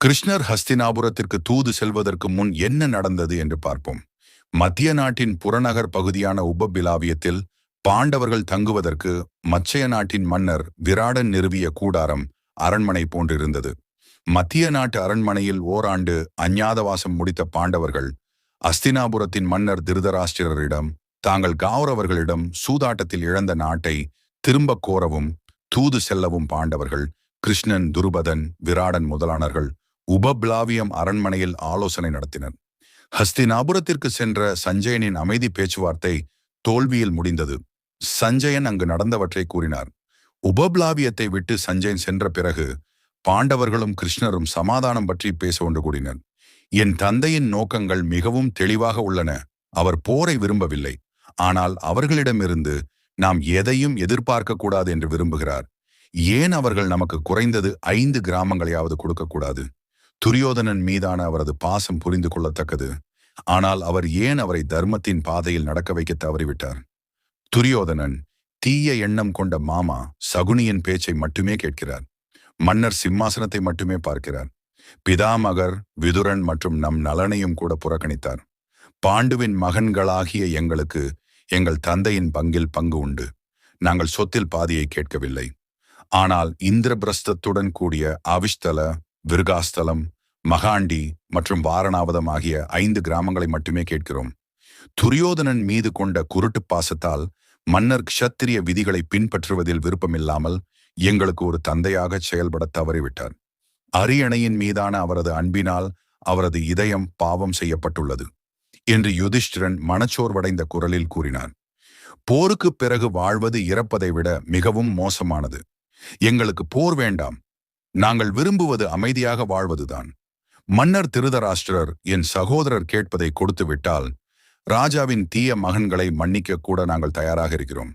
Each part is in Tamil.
கிருஷ்ணர் ஹஸ்தினாபுரத்திற்கு தூது செல்வதற்கு முன் என்ன நடந்தது என்று பார்ப்போம். மத்திய நாட்டின் புறநகர் பகுதியான உபபிலாவியத்தில் பாண்டவர்கள் தங்குவதற்கு மச்சய நாட்டின் மன்னர் விராடன் நிறுவிய கூடாரம் அரண்மனை போன்றிருந்தது. மத்திய நாட்டு அரண்மனையில் ஓராண்டு அஞ்ஞாதவாசம் முடித்த பாண்டவர்கள் அஸ்தினாபுரத்தின் மன்னர் திருதராஷ்டிரரிடம் தாங்கள் கௌரவர்களிடம் சூதாட்டத்தில் இழந்த நாட்டை திரும்பக் கோரவும் தூது செல்லவும் பாண்டவர்கள் கிருஷ்ணன் துருபதன் விராடன் முதலானர்கள் உபப்லாவியம் அரண்மனையில் ஆலோசனை நடத்தினர். ஹஸ்தினாபுரத்திற்கு சென்ற சஞ்சயனின் அமைதி பேச்சுவார்த்தை தோல்வியில் முடிந்தது. சஞ்சயன் அங்கு நடந்தவற்றை கூறினார். உபப்லாவியத்தை விட்டு சஞ்சயன் சென்ற பிறகு பாண்டவர்களும் கிருஷ்ணரும் சமாதானம் பற்றி பேச ஒன்று கூடினர். என் தந்தையின் நோக்கங்கள் மிகவும் தெளிவாக உள்ளன. அவர் போரை விரும்பவில்லை. ஆனால் அவர்களிடமிருந்து நாம் எதையும் எதிர்பார்க்கக்கூடாது என்று விரும்புகிறார். ஏன் அவர்கள் நமக்கு குறைந்தது ஐந்து கிராமங்களையாவது கொடுக்கக்கூடாது துரியோதனன் மீதான அவரது பாசம் புரிந்து கொள்ளத்தக்கது. ஆனால் அவர் ஏன் அவரை தர்மத்தின் பாதையில் நடக்க வைக்க தவறிவிட்டார்? துரியோதனன் தீய எண்ணம் கொண்ட மாமா சகுனியின் பேச்சை மட்டுமே கேட்கிறார். மன்னர் சிம்மாசனத்தை மட்டுமே பார்க்கிறார். பிதாமகர் விதுரன் மற்றும் நம் நலனையும் கூட புறக்கணித்தார். பாண்டுவின் மகன்களாகிய எங்களுக்கு எங்கள் தந்தையின் பங்கில் பங்கு உண்டு. நாங்கள் சொத்தில் பாதியை கேட்கவில்லை. ஆனால் இந்திரபிரஸ்தத்துடன் கூடிய அவிஷ்தல விருகாஸ்தலம் மகாண்டி மற்றும் வாரணாவதம் ஆகிய ஐந்து கிராமங்களை மட்டுமே கேட்கிறோம். துரியோதனன் மீது கொண்ட குருட்டு பாசத்தால் மன்னர் க்ஷத்திரிய விதிகளை பின்பற்றுவதில் விருப்பமில்லாமல் எங்களுக்கு ஒரு தந்தையாக செயல்பட தவறிவிட்டார். அரியணையின் மீதான அவரது அன்பினால் அவரது இதயம் பாவம் செய்யப்பட்டுள்ளது என்று யுதிஷ்டிரன் மனச்சோர்வடைந்த குரலில் கூறினார் போருக்குப் பிறகு வாழ்வது இறப்பதை விட மிகவும் மோசமானது. எங்களுக்கு போர் வேண்டாம். நாங்கள் விரும்புவது அமைதியாக வாழ்வதுதான். மன்னர் திருதராஷ்டிரர் என் சகோதரர் கேட்பதை கொடுத்து விட்டால் ராஜாவின் தீய மகன்களை மன்னிக்க கூட நாங்கள் தயாராக இருக்கிறோம்.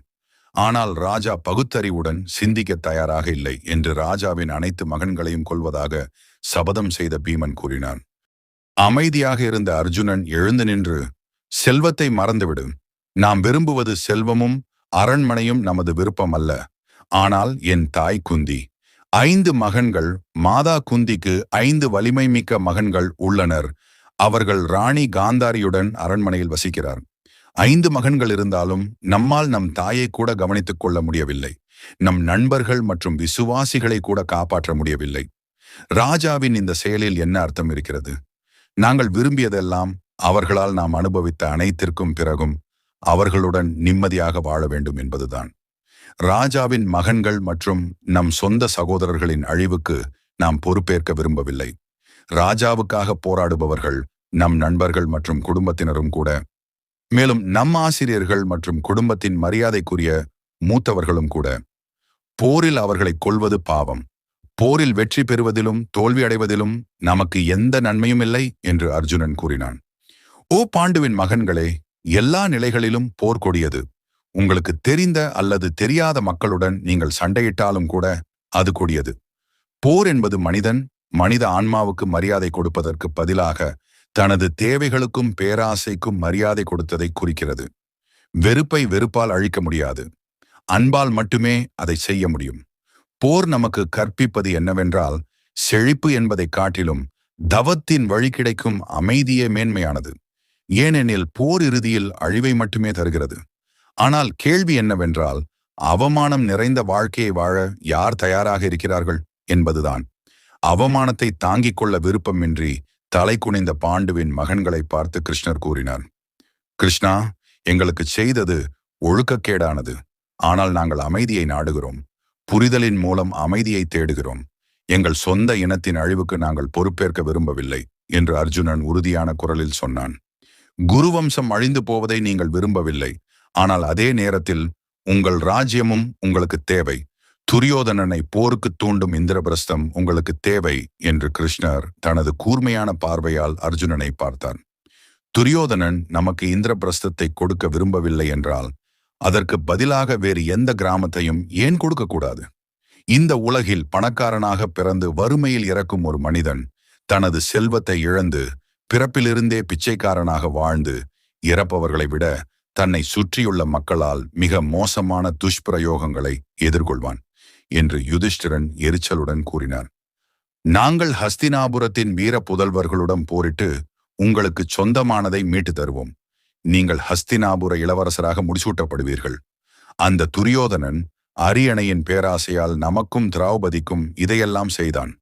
ஆனால் ராஜா பகுத்தறிவுடன் சிந்திக்க தயாராக இல்லை என்று ராஜாவின் அனைத்து மகன்களையும் கொள்வதாக சபதம் செய்த பீமன் கூறினான். அமைதியாக இருந்த அர்ஜுனன் எழுந்து நின்று செல்வத்தை மறந்துவிடு. நாம் விரும்புவது செல்வமும் அரண்மனையும் நமது விருப்பம் அல்ல ஆனால் என் தாய் குந்தி ஐந்து மகன்கள் மாதா குந்திக்கு ஐந்து வலிமை மிக்க மகன்கள் உள்ளனர். அவர்கள் ராணி காந்தாரியுடன் அரண்மனையில் வசிக்கிறார். ஐந்து மகன்கள் இருந்தாலும் நம்மால் நம் தாயை கூட கவனித்துக் கொள்ள முடியவில்லை. நம் நண்பர்கள் மற்றும் விசுவாசிகளை கூட காப்பாற்ற முடியவில்லை. ராஜாவின் இந்த செயலில் என்ன அர்த்தம் இருக்கிறது? நாங்கள் விரும்பியதெல்லாம் அவர்களால் நாம் அனுபவித்த அனைத்திற்கும் பிறகும் அவர்களுடன் நிம்மதியாக வாழ வேண்டும் என்பதுதான். ராஜாவின் மகன்கள் மற்றும் நம் சொந்த சகோதரர்களின் அழிவுக்கு நாம் பொறுப்பேற்க விரும்பவில்லை. ராஜாவுக்காக போராடுபவர்கள் நம் நண்பர்கள் மற்றும் குடும்பத்தினரும் கூட. மேலும் நம் ஆசிரியர்கள் மற்றும் குடும்பத்தின் மரியாதைக்குரிய மூத்தவர்களும் கூட. போரில் அவர்களை கொல்வது பாவம். போரில் வெற்றி பெறுவதிலும் தோல்வி அடைவதிலும் நமக்கு எந்த நன்மையும் இல்லை என்று அர்ஜுனன் கூறினான். ஓ பாண்டுவின் மகன்களே எல்லா நிலைகளிலும் போர் கொடியது. உங்களுக்கு தெரிந்த அல்லது தெரியாத மக்களுடன் நீங்கள் சண்டையிட்டாலும் கூட அது கொடியது. போர் என்பது மனிதன் மனித ஆன்மாவுக்கு மரியாதை கொடுப்பதற்கு பதிலாக தனது தேவைகளுக்கும் பேராசைக்கும் மரியாதை கொடுத்ததை குறிக்கிறது. வெறுப்பை வெறுப்பால் அழிக்க முடியாது. அன்பால் மட்டுமே அதை செய்ய முடியும். போர் நமக்கு கற்பிப்பது என்னவென்றால் செழிப்பு என்பதை காட்டிலும் தவத்தின் வழி கிடைக்கும் அமைதியே மேன்மையானது. ஏனெனில் போர் இறுதியில் அழிவை மட்டுமே தருகிறது. ஆனால் கேள்வி என்னவென்றால் அவமானம் நிறைந்த வாழ்க்கையை வாழ யார் தயாராக இருக்கிறார்கள் என்பதுதான். அவமானத்தை தாங்கிக் கொள்ள விருப்பமின்றி தலை குனிந்த பாண்டுவின் மகன்களை பார்த்து கிருஷ்ணர் கூறினார் கிருஷ்ணா எங்களுக்கு செய்தது ஒழுக்கக்கேடானது. ஆனால் நாங்கள் அமைதியை நாடுகிறோம். புரிதலின் மூலம் அமைதியை தேடுகிறோம். எங்கள் சொந்த இனத்தின் அழிவுக்கு நாங்கள் பொறுப்பேற்க விரும்பவில்லை என்று அர்ஜுனன் உறுதியான குரலில் சொன்னான். குருவம்சம் அழிந்து போவதை நீங்கள் விரும்பவில்லை. ஆனால் அதே நேரத்தில் உங்கள் ராஜ்யமும் உங்களுக்கு தேவை. துரியோதனனை போருக்கு தூண்டும் இந்திரபிரஸ்தம் உங்களுக்கு தேவை என்று கிருஷ்ணர் தனது கூர்மையான பார்வையால் அர்ஜுனனை பார்த்தார் துரியோதனன் நமக்கு இந்திரபிரஸ்தத்தை கொடுக்க விரும்பவில்லை என்றால் அதற்கு பதிலாக வேறு எந்த கிராமத்தையும் ஏன் கொடுக்கக்கூடாது? இந்த உலகில் பணக்காரனாக பிறந்து வறுமையில் இறக்கும் ஒரு மனிதன் தனது செல்வத்தை இழந்து பிறப்பிலிருந்தே பிச்சைக்காரனாக வாழ்ந்து இறப்பவர்களை விட தன்னை சுற்றியுள்ள மக்களால் மிக மோசமான துஷ்பிரயோகங்களை எதிர்கொள்வான் என்று யுதிஷ்டிரன் எரிச்சலுடன் கூறினார். நாங்கள் ஹஸ்தினாபுரத்தின் வீர புதல்வர்களுடன் போரிட்டு உங்களுக்கு சொந்தமானதை மீட்டு தருவோம். நீங்கள் ஹஸ்தினாபுர இளவரசராக முடிசூட்டப்படுவீர்கள். அந்த துரியோதனன் அரியணையின் பேராசையால் நமக்கும் திரௌபதிக்கும் இதையெல்லாம் செய்தான்.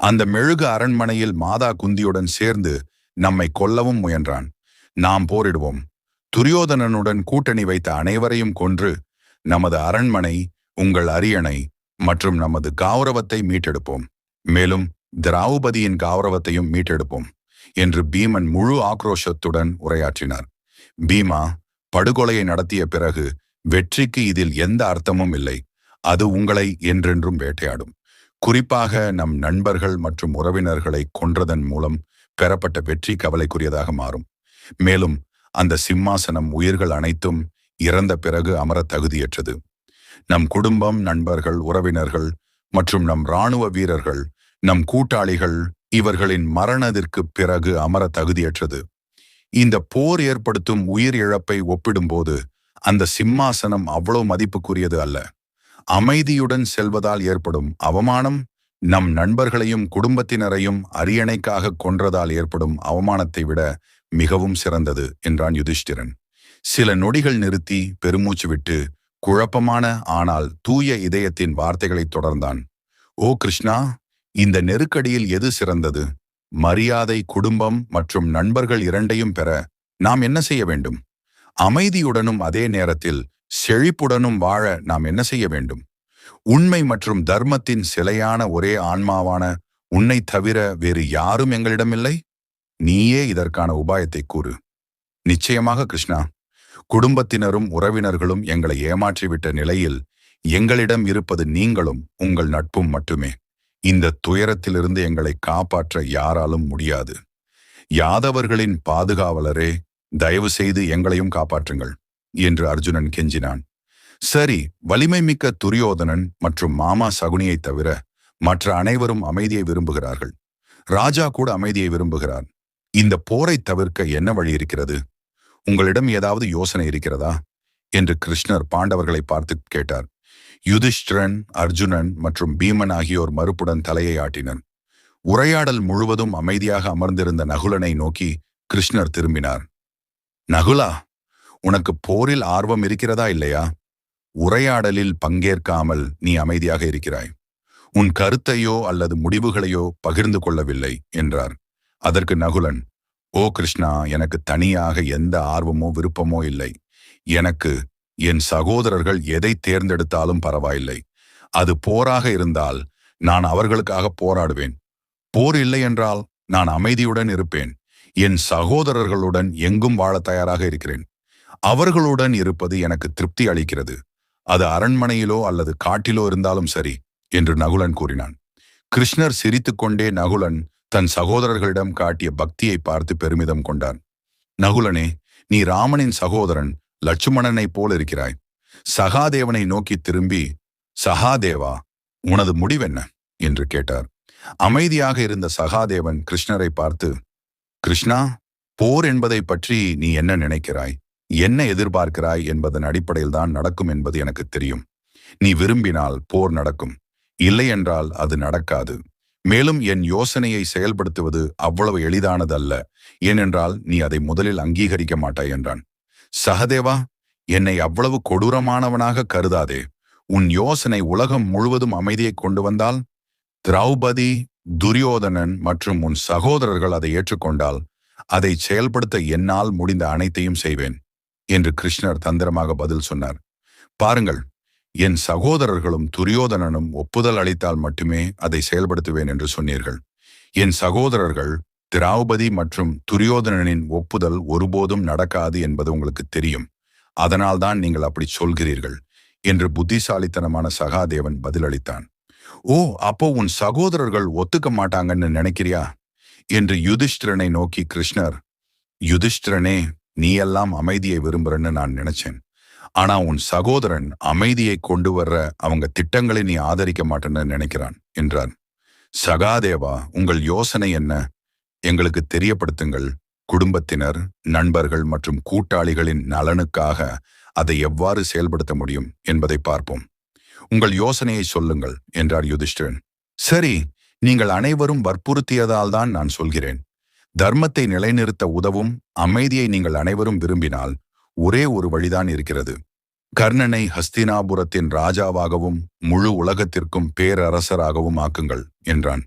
அந்த மெழுகு அரண்மனையில் மாதா குந்தியுடன் சேர்ந்து நம்மை கொல்லவும் முயன்றான். நாம் போரிடுவோம். துரியோதனனுடன் கூட்டணி வைத்த அனைவரையும் கொன்று நமது அரண்மனை உங்கள் அரியணை மற்றும் நமது கௌரவத்தை மீட்டெடுப்போம். மேலும் திராவுபதியின் கௌரவத்தையும் மீட்டெடுப்போம் என்று பீமன் முழு ஆக்ரோஷத்துடன் உரையாற்றினார். பீமா படுகொலையை நடத்திய பிறகு வெற்றிக்கு இதில் எந்த அர்த்தமும் இல்லை. அது உங்களை என்றென்றும் வேட்டையாடும். குறிப்பாக நம் நண்பர்கள் மற்றும் உறவினர்களை கொன்றதன் மூலம் பெறப்பட்ட வெற்றி கவலைக்குரியதாக மாறும். மேலும் அந்த சிம்மாசனம் உயிர்கள் அனைத்தும் இறந்த பிறகு அமர தகுதியற்றது. நம் குடும்பம் நண்பர்கள் உறவினர்கள் மற்றும் நம் இராணுவ வீரர்கள் நம் கூட்டாளிகள் இவர்களின் மரணத்திற்கு பிறகு அமர தகுதியற்றது. இந்த போர் ஏற்படுத்தும் உயிர் இழப்பை ஒப்பிடும்போது அந்த சிம்மாசனம் அவ்வளவு மதிப்புக்குரியது அல்ல. அமைதியுடன் செல்வதால் ஏற்படும் அவமானம் நம் நண்பர்களையும் குடும்பத்தினரையும் அரியணைக்காக கொன்றதால் ஏற்படும் அவமானத்தை விட மிகவும் சிறந்தது என்றான் யுதிஷ்டிரன். சில நொடிகள் நிறுத்தி பெருமூச்சு விட்டு குழப்பமான ஆனால் தூய இதயத்தின் வார்த்தைகளை தொடர்ந்தான். ஓ கிருஷ்ணா இந்த நெருக்கடியில் எது சிறந்தது? மரியாதை குடும்பம் மற்றும் நண்பர்கள் இரண்டையும் பெற நாம் என்ன செய்ய வேண்டும்? அமைதியுடனும் அதே நேரத்தில் செழிப்புடனும் வாழ நாம் என்ன செய்ய வேண்டும்? உண்மை மற்றும் தர்மத்தின் சிலையான ஒரே ஆன்மாவான உன்னை தவிர வேறு யாரும் எங்களிடமில்லை? நீயே இதற்கான உபாயத்தை கூறு. நிச்சயமாக கிருஷ்ணா. குடும்பத்தினரும் உறவினர்களும் எங்களை ஏமாற்றிவிட்ட நிலையில் எங்களிடம் இருப்பது நீங்களும் உங்கள் நட்பும் மட்டுமே. இந்த துயரத்திலிருந்து எங்களை காப்பாற்ற யாராலும் முடியாது. யாதவர்களின் பாதுகாவலரே தயவு செய்து எங்களையும் காப்பாற்றுங்கள் என்று அர்ஜுனன் கெஞ்சினான். சரி வலிமை மிக்க துரியோதனன் மற்றும் மாமா சகுனியை தவிர மற்ற அனைவரும் அமைதியை விரும்புகிறார்கள். ராஜா கூட அமைதியை விரும்புகிறார். இந்த போரை தவிர்க்க என்ன வழி இருக்கிறது? உங்களிடம் ஏதாவது யோசனை இருக்கிறதா? என்று கிருஷ்ணர் பாண்டவர்களை பார்த்து கேட்டார். யுதிஷ்டிரன் அர்ஜுனன் மற்றும் பீமன் ஆகியோர் மறுப்புடன் தலையை ஆட்டினர். உரையாடல் முழுவதும் அமைதியாக அமர்ந்திருந்த நகுலனை நோக்கி கிருஷ்ணர் திரும்பினார். நகுலா உனக்கு போரில் ஆர்வம் இருக்கிறதா இல்லையா? உரையாடலில் பங்கேற்காமல் நீ அமைதியாக இருக்கிறாய். உன் கருத்தையோ அல்லது முடிவுகளையோ பகிர்ந்து கொள்ளவில்லை என்றார். அதற்கு நகுலன் ஓ கிருஷ்ணா எனக்கு தனியாக எந்த ஆர்வமோ விருப்பமோ இல்லை. எனக்கு என் சகோதரர்கள் எதை தேர்ந்தெடுத்தாலும் பரவாயில்லை. அது போராக இருந்தால் நான் அவர்களுக்காக போராடுவேன். போர் இல்லை என்றால் நான் அமைதியுடன் இருப்பேன். என் சகோதரர்களுடன் எங்கும் வாழ தயாராக இருக்கிறேன். அவர்களுடன் இருப்பது எனக்கு திருப்தி அளிக்கிறது. அது அரண்மனையிலோ அல்லது காட்டிலோ இருந்தாலும் சரி என்று நகுலன் கூறினான். கிருஷ்ணர் சிரித்துக்கொண்டே நகுலன் தன் சகோதரர்களிடம் காட்டிய பக்தியை பார்த்து பெருமிதம் கொண்டான். நகுலனே நீ ராமனின் சகோதரன் லட்சுமணனைப் போல் இருக்கிறாய் சகாதேவனை நோக்கி திரும்பி சகாதேவா உனது முடிவென்ன? என்று கேட்டார். அமைதியாக இருந்த சகாதேவன் கிருஷ்ணரை பார்த்து கிருஷ்ணா போர் என்பதை பற்றி நீ என்ன நினைக்கிறாய்? என்ன எதிர்பார்க்கிறாய் என்பதன் அடிப்படையில் தான் நடக்கும் என்பது எனக்கு தெரியும். நீ விரும்பினால் போர் நடக்கும். இல்லை என்றால் அது நடக்காது. மேலும் என் யோசனையை செயல்படுத்துவது அவ்வளவு எளிதானதல்ல. ஏனென்றால் நீ அதை முதலில் அங்கீகரிக்க மாட்டாய் என்றான். சகதேவா என்னை அவ்வளவு கொடூரமானவனாக கருதாதே. உன் யோசனை உலகம் முழுவதும் அமைதியை கொண்டு வந்தால் திரௌபதி துரியோதனன் மற்றும் உன் சகோதரர்கள் அதை ஏற்றுக்கொண்டால் அதை செயல்படுத்த என்னால் முடிந்த அனைத்தையும் செய்வேன் என்று கிருஷ்ணர் தந்திரமாக பதில் சொன்னார். பாருங்கள் என் சகோதரர்களும் துரியோதனனும் ஒப்புதல் அளித்தால் மட்டுமே அதை செயல்படுத்துவேன் என்று சொன்னீர்கள். என் சகோதரர்கள் திராவுபதி மற்றும் துரியோதனனின் ஒப்புதல் ஒருபோதும் நடக்காது என்பது உங்களுக்கு தெரியும். அதனால்தான் நீங்கள் அப்படி சொல்கிறீர்கள் என்று புத்திசாலித்தனமான சகாதேவன் பதிலளித்தான். ஓ அப்போ உன் சகோதரர்கள் ஒத்துக்க மாட்டாங்கன்னு நினைக்கிறியா? என்று யுதிஷ்டிரனை நோக்கி கிருஷ்ணர் யுதிஷ்டிரனே நீ எல்லாம் அமைதியை விரும்புறன்னு நான் நினைச்சேன். ஆனா உன் சகோதரன் அமைதியை கொண்டு வர்ற அவங்க திட்டங்களை நீ ஆதரிக்க மாட்டேன்னு நினைக்கிறான் என்றான் சகாதேவா உங்கள் யோசனை என்ன? எங்களுக்கு தெரியப்படுத்துங்கள். குடும்பத்தினர் நண்பர்கள் மற்றும் கூட்டாளிகளின் நலனுக்காக அதை எவ்வாறு செயல்படுத்த முடியும் என்பதை பார்ப்போம். உங்கள் யோசனையை சொல்லுங்கள் என்றார் யுதிஷ்டிரன். சரி நீங்கள் அனைவரும் வற்புறுத்தியதால் தான் நான் சொல்கிறேன். தர்மத்தை நிலைநிறுத்த உதவும் அமைதியை நீங்கள் அனைவரும் விரும்பினால் ஒரே ஒரு வழிதான் இருக்கிறது. கர்ணனை ஹஸ்தினாபுரத்தின் ராஜாவாகவும் முழு உலகத்திற்கும் பேரரசராகவும் ஆக்குங்கள் என்றான்.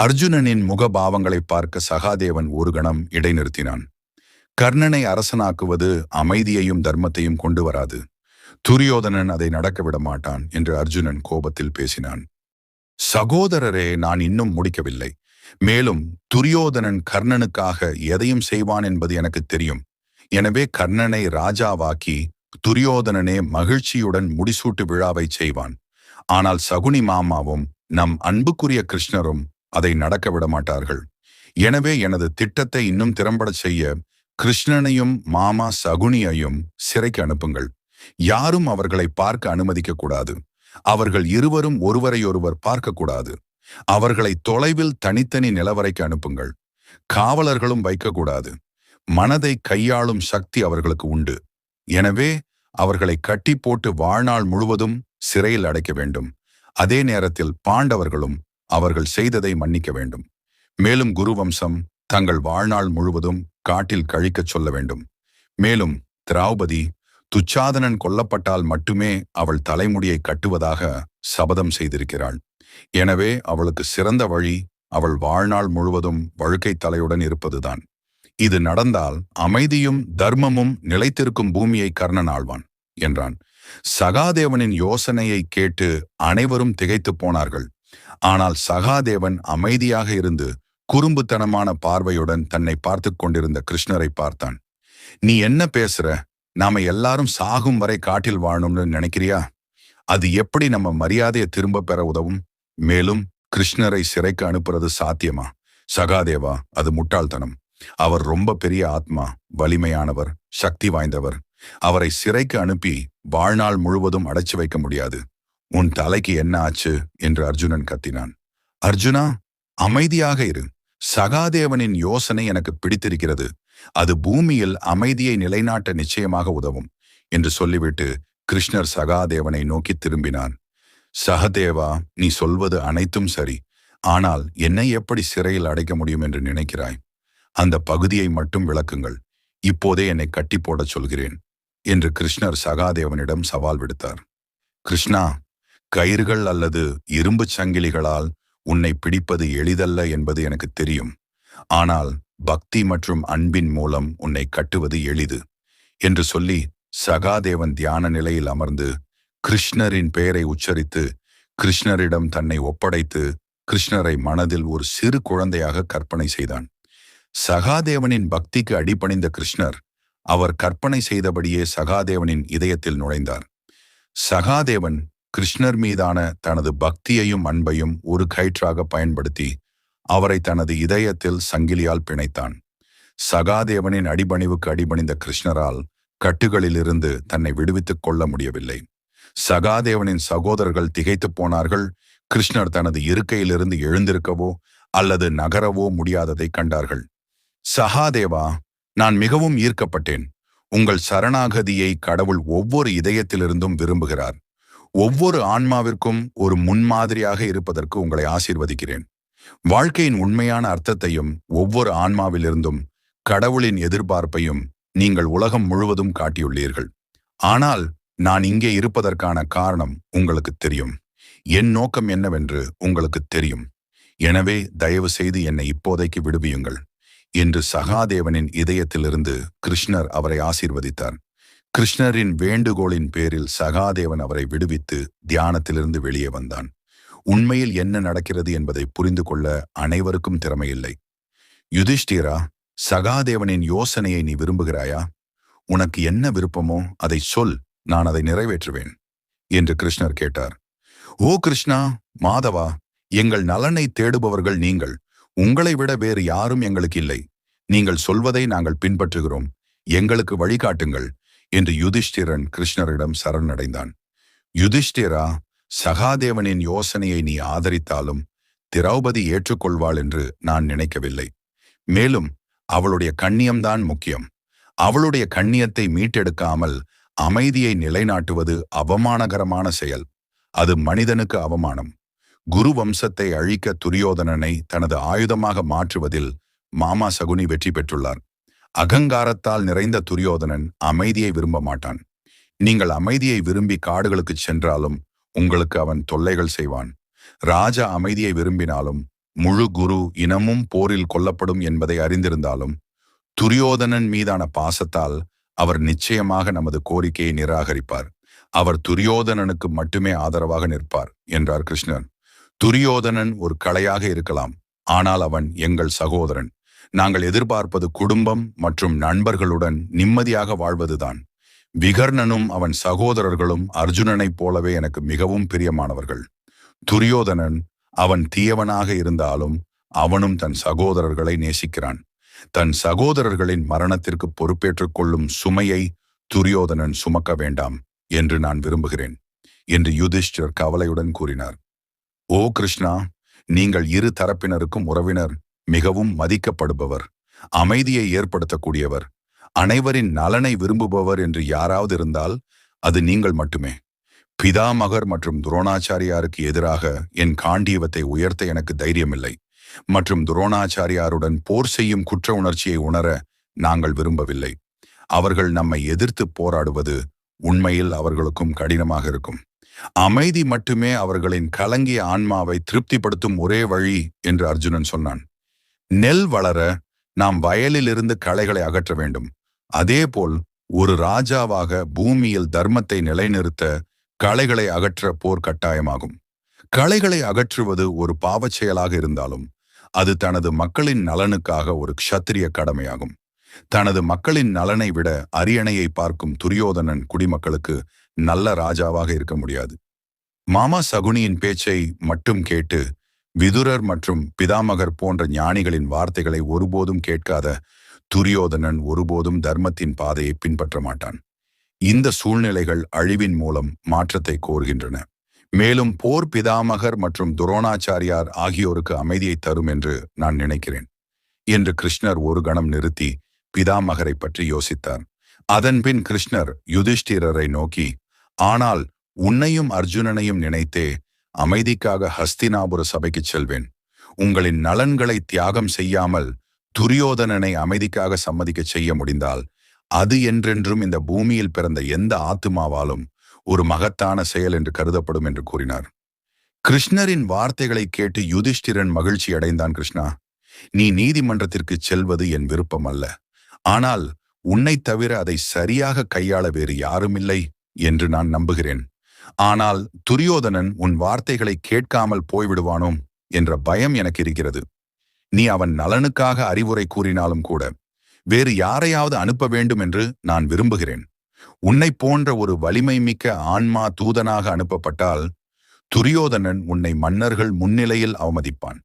அர்ஜுனனின் முகபாவங்களை பார்க்க சகாதேவன் ஒரு கணம் இடைநிறுத்தினான். கர்ணனை அரசனாக்குவது அமைதியையும் தர்மத்தையும் கொண்டு வராது. துரியோதனன் அதை நடக்க விட மாட்டான் என்று அர்ஜுனன் கோபத்தில் பேசினான். சகோதரரே நான் இன்னும் முடிக்கவில்லை. மேலும் துரியோதனன் கர்ணனுக்காக எதையும் செய்வான் என்பது எனக்கு தெரியும். எனவே கர்ணனை ராஜாவாக்கி துரியோதனனே மகிழ்ச்சியுடன் முடிசூட்டு விழாவை செய்வான். ஆனால் சகுனி மாமாவும் நம் அன்புக்குரிய கிருஷ்ணரும் அதை நடக்க விட மாட்டார்கள். எனவே எனது திட்டத்தை இன்னும் திறம்பட செய்ய கிருஷ்ணனையும் மாமா சகுனியையும் சிறைக்கு அனுப்புங்கள். யாரும் அவர்களை பார்க்க அனுமதிக்க கூடாது. அவர்கள் இருவரும் ஒருவரையொருவர் பார்க்கக்கூடாது அவர்களை தொலைவில் தனித்தனி நிலவரைக்கு அனுப்புங்கள். காவலர்களும் வைக்கக்கூடாது மனதை கையாளும் சக்தி அவர்களுக்கு உண்டு. எனவே அவர்களை கட்டி போட்டு வாழ்நாள் முழுவதும் சிறையில் அடைக்க வேண்டும். அதே நேரத்தில் பாண்டவர்களும் அவர்கள் செய்ததை மன்னிக்க வேண்டும். மேலும் குருவம்சம் தங்கள் வாழ்நாள் முழுவதும் காட்டில் கழிக்கச் சொல்ல வேண்டும். மேலும் திராவுபதி துச்சாதனன் கொல்லப்பட்டால் மட்டுமே அவள் தலைமுடியை கட்டுவதாக சபதம் செய்திருக்கிறாள். எனவே அவளுக்கு சிறந்த வழி அவள் வாழ்நாள் முழுவதும் வழுக்கை தலையுடன் இருப்பதுதான். இது நடந்தால் அமைதியும் தர்மமும் நிலைத்திருக்கும் பூமியை கர்ணன் ஆழ்வான் என்றான். சகாதேவனின் யோசனையை கேட்டு அனைவரும் திகைத்து போனார்கள். ஆனால் சகாதேவன் அமைதியாக இருந்து குறும்புத்தனமான பார்வையுடன் தன்னை பார்த்து கொண்டிருந்த கிருஷ்ணரை பார்த்தான். நீ என்ன பேசுற? நாம எல்லாரும் சாகும் வரை காட்டில் வாழணும்னு நினைக்கிறியா? அது எப்படி நம்ம மரியாதையை திரும்ப பெற உதவும்? மேலும் கிருஷ்ணரை சிறைக்கு அனுப்புறது சாத்தியமா? சகாதேவா அது முட்டாள்தனம். அவர் ரொம்ப பெரிய ஆத்மா வலிமையானவர் சக்தி வாய்ந்தவர். அவரை சிறைக்கு அனுப்பி வாழ்நாள் முழுவதும் அடைச்சு வைக்க முடியாது. உன் தலைக்கு என்ன ஆச்சு? என்று அர்ஜுனன் கத்தினான். அர்ஜுனா அமைதியாக இரு. சகாதேவனின் யோசனை எனக்கு பிடித்திருக்கிறது. அது பூமியில் அமைதியை நிலைநாட்ட நிச்சயமாக உதவும் என்று சொல்லிவிட்டு கிருஷ்ணர் சகாதேவனை நோக்கி திரும்பினான் சகதேவா நீ சொல்வது அனைத்தும் சரி. ஆனால் என்னை எப்படி சிறையில் அடைக்க முடியும் என்று நினைக்கிறாய்? அந்த பகுதியை மட்டும் விளக்குங்கள். இப்போதே என்னை கட்டி போடச் சொல்கிறேன் என்று கிருஷ்ணர் சகாதேவனிடம் சவால் விடுத்தார். கிருஷ்ணா கயிறுகள் அல்லது இரும்புச் சங்கிலிகளால் உன்னை பிடிப்பது எளிதல்ல என்பது எனக்கு தெரியும். ஆனால் பக்தி மற்றும் அன்பின் மூலம் உன்னை கட்டுவது எளிது என்று சொல்லி சகாதேவன் தியான நிலையில் அமர்ந்து கிருஷ்ணரின் பெயரை உச்சரித்து கிருஷ்ணரிடம் தன்னை ஒப்படைத்து கிருஷ்ணரை மனதில் ஒரு சிறு குழந்தையாக கற்பனை செய்தான். சகாதேவனின் பக்திக்கு அடிபணிந்த கிருஷ்ணர் அவர் கற்பனை செய்தபடியே சகாதேவனின் இதயத்தில் நுழைந்தார். சகாதேவன் கிருஷ்ணர் மீதான தனது பக்தியையும் அன்பையும் ஒரு கயிற்றாக பயன்படுத்தி அவரை தனது இதயத்தில் சங்கிலியால் பிணைத்தான். சகாதேவனின் அடிபணிவுக்கு அடிபணிந்த கிருஷ்ணரால் கட்டுகளிலிருந்து தன்னை விடுவித்துக் கொள்ள முடியவில்லை. சகாதேவனின் சகோதரர்கள் திகைத்துப் போனார்கள். கிருஷ்ணர் தனது இருக்கையிலிருந்து எழுந்திருக்கவோ அல்லது நகரவோ முடியாததை கண்டார்கள். சகாதேவா நான் மிகவும் ஈர்க்கப்பட்டேன். உங்கள் சரணாகதியை கடவுள் ஒவ்வொரு இதயத்திலிருந்தும் விரும்புகிறார். ஒவ்வொரு ஆன்மாவிற்கும் ஒரு முன்மாதிரியாக இருப்பதற்கு உங்களை ஆசீர்வதிக்கிறேன். வாழ்க்கையின் உண்மையான அர்த்தத்தையும் ஒவ்வொரு ஆன்மாவிலிருந்தும் கடவுளின் எதிர்பார்ப்பையும் நீங்கள் உலகம் முழுவதும் காட்டியுள்ளீர்கள். ஆனால் நான் இங்கே இருப்பதற்கான காரணம் உங்களுக்கு தெரியும். என் நோக்கம் என்னவென்று உங்களுக்கு தெரியும். எனவே தயவு செய்து என்னை இப்போதைக்கு விடுவியுங்கள். என்று சகாதேவனின் இதயத்திலிருந்து கிருஷ்ணர் அவரை ஆசீர்வதித்தார். கிருஷ்ணரின் வேண்டுகோளின் பேரில் சகாதேவன் அவரை விடுவித்து தியானத்திலிருந்து வெளியே வந்தான். உண்மையில் என்ன நடக்கிறது என்பதை புரிந்து கொள்ள அனைவருக்கும் திறமையில்லை. யுதிஷ்டிரா சகாதேவனின் யோசனையை நீ விரும்புகிறாயா? உனக்கு என்ன விருப்பமோ அதை சொல் நான் அதை நிறைவேற்றுவேன் என்று கிருஷ்ணர் கேட்டார். ஓ கிருஷ்ணா மாதவா எங்கள் நலனை தேடுபவர்கள் நீங்கள் உங்களை விட வேறு யாரும் எங்களுக்கு இல்லை. நீங்கள் சொல்வதை நாங்கள் பின்பற்றுகிறோம். எங்களுக்கு வழிகாட்டுங்கள் என்று யுதிஷ்டிரன் கிருஷ்ணரிடம் சரணடைந்தான். யுதிஷ்டிரா சகாதேவனின் யோசனையை நீ ஆதரித்தாலும் திரௌபதி ஏற்றுக்கொள்வாள் என்று நான் நினைக்கவில்லை. மேலும் அவளுடைய கண்ணியம்தான் முக்கியம். அவளுடைய கண்ணியத்தை மீட்டெடுக்காமல் அமைதியை நிலைநாட்டுவது அவமானகரமான செயல். அது மனிதனுக்கு அவமானம். குரு வம்சத்தை அழிக்க துரியோதனனை தனது ஆயுதமாக மாற்றுவதில் மாமா சகுனி வெற்றி பெற்றுள்ளார். அகங்காரத்தால் நிறைந்த துரியோதனன் அமைதியை விரும்ப மாட்டான். நீங்கள் அமைதியை விரும்பி காடுகளுக்குச் சென்றாலும் உங்களுக்கு அவன் தொல்லைகள் செய்வான். ராஜா அமைதியை விரும்பினாலும் முழு குரு இனமும் போரில் கொல்லப்படும் என்பதை அறிந்திருந்தாலும் துரியோதனன் மீதான பாசத்தால் அவர் நிச்சயமாக நமது கோரிக்கையை நிராகரிப்பார். அவர் துரியோதனனுக்கு மட்டுமே ஆதரவாக நிற்பார் என்றார் கிருஷ்ணன் துரியோதனன் ஒரு கலையாக இருக்கலாம் ஆனால் அவன் எங்கள் சகோதரன். நாங்கள் எதிர்பார்ப்பது குடும்பம் மற்றும் நண்பர்களுடன் நிம்மதியாக வாழ்வதுதான். விகர்ணனும் அவன் சகோதரர்களும் அர்ஜுனனைப் போலவே எனக்கு மிகவும் பிரியமானவர்கள். துரியோதனன் அவன் தீயவனாக இருந்தாலும் அவனும் தன் சகோதரர்களை நேசிக்கிறான். தன் சகோதரர்களின் மரணத்திற்கு பொறுப்பேற்றுக் கொள்ளும் சுமையை துரியோதனன் சுமக்க வேண்டாம் என்று நான் விரும்புகிறேன் என்று யுதிஷ்டர் கவலையுடன் கூறினார். ஓ கிருஷ்ணா நீங்கள் இரு தரப்பினருக்கும் உறவினர் மிகவும் மதிக்கப்படுபவர் அமைதியை ஏற்படுத்தக்கூடியவர் அனைவரின் நலனை விரும்புபவர் என்று யாராவது இருந்தால் அது நீங்கள் மட்டுமே. பிதாமகர் மற்றும் துரோணாச்சாரியாருக்கு எதிராக என் காண்டியவத்தை உயர்த்த எனக்கு தைரியமில்லை. மற்றும் துரோணாச்சாரியாருடன் போர் செய்யும் குற்ற உணர்ச்சியை உணர நாங்கள் விரும்பவில்லை. அவர்கள் நம்மை எதிர்த்து போராடுவது உண்மையில் அவர்களுக்கும் கடினமாக இருக்கும். அமைதி மட்டுமே அவர்களின் கலங்கிய ஆன்மாவை திருப்திப்படுத்தும் ஒரே வழி என்று அர்ஜுனன் சொன்னான். நெல் வளர நாம் வயலிலிருந்து களைகளை அகற்ற வேண்டும். அதேபோல் ஒரு ராஜாவாக பூமியில் தர்மத்தை நிலைநிறுத்த களைகளை அகற்ற போர் கட்டாயமாகும். களைகளை அகற்றுவது ஒரு பாவச் செயலாக இருந்தாலும் அது தனது மக்களின் நலனுக்காக ஒரு க்ஷத்திரிய கடமையாகும். தனது மக்களின் நலனை விட அரியணையை பார்க்கும் துரியோதனன் குடிமக்களுக்கு நல்ல ராஜாவாக இருக்க முடியாது. மாமா சகுனியின் பேச்சை மட்டும் கேட்டு விதுரர் மற்றும் பிதாமகர் போன்ற ஞானிகளின் வார்த்தைகளை ஒருபோதும் கேட்காத துரியோதனன் ஒருபோதும் தர்மத்தின் பாதையை பின்பற்ற மாட்டான். இந்த சூழ்நிலைகள் அழிவின் மூலம் மாற்றத்தை கோருகின்றன. மேலும் போர் பிதாமகர் மற்றும் துரோணாச்சாரியார் ஆகியோருக்கு அமைதியை தரும் என்று நான் நினைக்கிறேன். என்று கிருஷ்ணர் ஒரு கணம் நிறுத்தி பிதாமகரை பற்றி யோசித்தார். அதன்பின் கிருஷ்ணர் யுதிஷ்டிரரை நோக்கி ஆனால் உன்னையும் அர்ஜுனனையும் நினைத்தே அமைதிக்காக ஹஸ்தினாபுர சபைக்கு செல்வேன். உங்களின் நலன்களை தியாகம் செய்யாமல் துரியோதனனை அமைதிக்காக சம்மதிக்க செய்ய முடிந்தால் அது என்றென்றும் இந்த பூமியில் பிறந்த எந்த ஆத்துமாவாலும் ஒரு மகத்தான செயல் என்று கருதப்படும் என்று கூறினார். கிருஷ்ணரின் வார்த்தைகளை கேட்டு யுதிஷ்டிரன் மகிழ்ச்சி அடைந்தான் கிருஷ்ணா. நீ நீதிமன்றத்திற்கு செல்வது என் விருப்பம் அல்ல ஆனால் உன்னைத் தவிர அதை சரியாக கையாள வேறு யாருமில்லை. என்று நான் நம்புகிறேன். ஆனால் துரியோதனன் உன் வார்த்தைகளை கேட்காமல் போய்விடுவானோ என்ற பயம் எனக்கு இருக்கிறது. நீ அவன் நலனுக்காக அறிவுரை கூறினாலும் கூட வேறு யாரையாவது அனுப்ப வேண்டும் என்று நான் விரும்புகிறேன். உன்னை போன்ற ஒரு வலிமை மிக்க ஆன்மா தூதனாக அனுப்பப்பட்டால் துரியோதனன் உன்னை மன்னர்கள் முன்னிலையில் அவமதிப்பான்.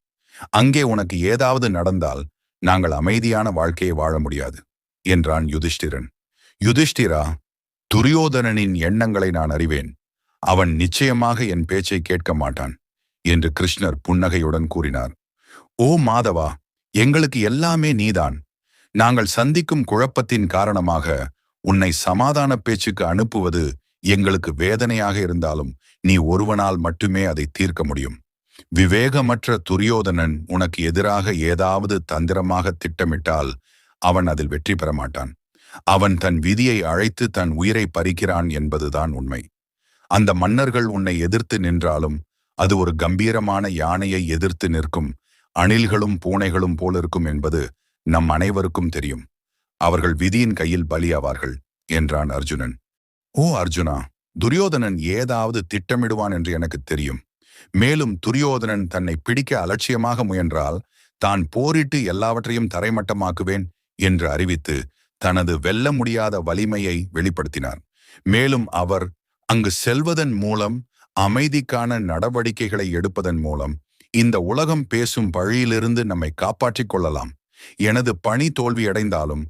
அங்கே உனக்கு ஏதாவது நடந்தால் நாங்கள் அமைதியான வாழ்க்கையை வாழ முடியாது என்றான் யுதிஷ்டிரன். யுதிஷ்டிரா துரியோதனனின் எண்ணங்களை நான் அறிவேன். அவன் நிச்சயமாக என் பேச்சை கேட்க மாட்டான் என்று கிருஷ்ணர் புன்னகையுடன் கூறினார். ஓ மாதவா எங்களுக்கு எல்லாமே நீதான். நாங்கள் சந்திக்கும் குழப்பத்தின் காரணமாக உன்னை சமாதான பேச்சுக்கு அனுப்புவது எங்களுக்கு வேதனையாக இருந்தாலும் நீ ஒருவனால் மட்டுமே அதை தீர்க்க முடியும். விவேகமற்ற துரியோதனன் உனக்கு எதிராக ஏதாவது தந்திரமாக திட்டமிட்டால் அவன் அதில் வெற்றி பெற மாட்டான். அவன் தன் விதியை அழைத்து தன் உயிரை பறிக்கிறான் என்பதுதான் உண்மை. அந்த மன்னர்கள் உன்னை எதிர்த்து நின்றாலும் அது ஒரு கம்பீரமான யானையை எதிர்த்து நிற்கும் அணில்களும் பூனைகளும் போலிருக்கும் என்பது நம் அனைவருக்கும் தெரியும். அவர்கள் விதியின் கையில் பலியாவார்கள் என்றான் அர்ஜுனன். ஓ அர்ஜுனா துரியோதனன் ஏதாவது திட்டமிடுவான் என்று எனக்கு தெரியும். மேலும் துரியோதனன் தன்னை பிடிக்க அலட்சியமாக முயன்றால் தான் போரிட்டு எல்லாவற்றையும் தரைமட்டமாக்குவேன் என்று அறிவித்து தனது வெல்ல முடியாத வலிமையை வெளிப்படுத்தினார் மேலும் அவர் அங்கு செல்வதன் மூலம் அமைதிக்கான நடவடிக்கைகளை எடுப்பதன் மூலம் இந்த உலகம் பேசும் பழியிலிருந்து நம்மை காப்பாற்றிக் கொள்ளலாம். எனது பணி தோல்வியடைந்தாலும்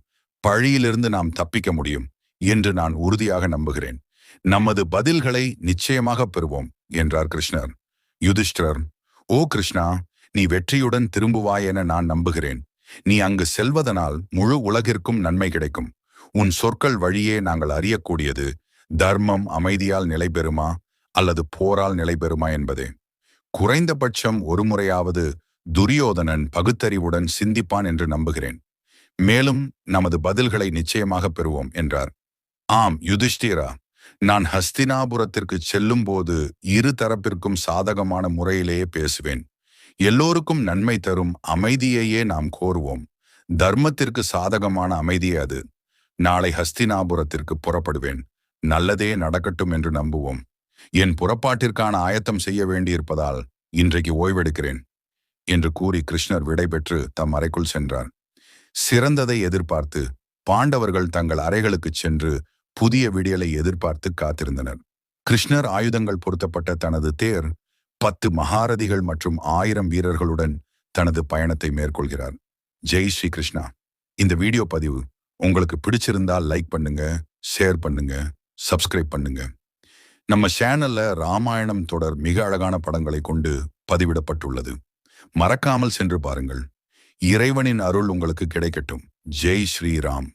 பழியிலிருந்து நாம் தப்பிக்க முடியும் என்று நான் உறுதியாக நம்புகிறேன். நமது பதில்களை நிச்சயமாக பெறுவோம் என்றார் கிருஷ்ணர். யுதிஷ்டர் ஓ கிருஷ்ணா நீ வெற்றியுடன் திரும்புவாய் என நான் நம்புகிறேன். நீ அங்கு செல்வதனால் முழு உலகிற்கும் நன்மை கிடைக்கும். உன் சொற்கள் வழியே நாங்கள் அறியக்கூடியது தர்மம் அமைதியால் நிலை பெறுமா அல்லது போரால் நிலை பெறுமா என்பதே. குறைந்தபட்சம் ஒரு முறையாவது துரியோதனன் பகுத்தறிவுடன் சிந்திப்பான் என்று நம்புகிறேன். மேலும் நமது பதில்களை நிச்சயமாக பெறுவோம் என்றார். ஆம் யுதிஷ்டிரா நான் ஹஸ்தினாபுரத்திற்கு செல்லும்போது இரு தரப்பிற்கும் சாதகமான முறையிலேயே பேசுவேன். எல்லோருக்கும் நன்மை தரும் அமைதியையே நாம் கோருவோம். தர்மத்திற்கு சாதகமான அமைதியே அது. நாளை ஹஸ்தினாபுரத்திற்கு புறப்படுவேன். நல்லதே நடக்கட்டும் என்று நம்புவோம். என் புறப்பாட்டிற்கான ஆயத்தம் செய்ய வேண்டியிருப்பதால் இன்றைக்கு ஓய்வெடுக்கிறேன். என்று கூறி கிருஷ்ணர் விடைபெற்று தம் அறைக்குள் சென்றார். சிறந்ததை எதிர்பார்த்து பாண்டவர்கள் தங்கள் அறைகளுக்குச் சென்று புதிய விடியலை எதிர்பார்த்து காத்திருந்தனர். கிருஷ்ணர் ஆயுதங்கள் பொருத்தப்பட்ட தனது தேர் பத்து மகாரதிகள் மற்றும் ஆயிரம் வீரர்களுடன் தனது பயணத்தை மேற்கொள்கிறார். ஜெய் ஸ்ரீ கிருஷ்ணா. இந்த வீடியோ பதிவு உங்களுக்கு பிடிச்சிருந்தால் லைக் பண்ணுங்க ஷேர் பண்ணுங்க சப்ஸ்கிரைப் பண்ணுங்க. நம்ம சேனல்ல ராமாயணம் தொடர் மிக அழகான படங்களை கொண்டு பதிவிடப்பட்டுள்ளது. மறக்காமல் சென்று பாருங்கள். இறைவனின் அருள் உங்களுக்கு கிடைக்கட்டும். ஜெய் ஸ்ரீராம்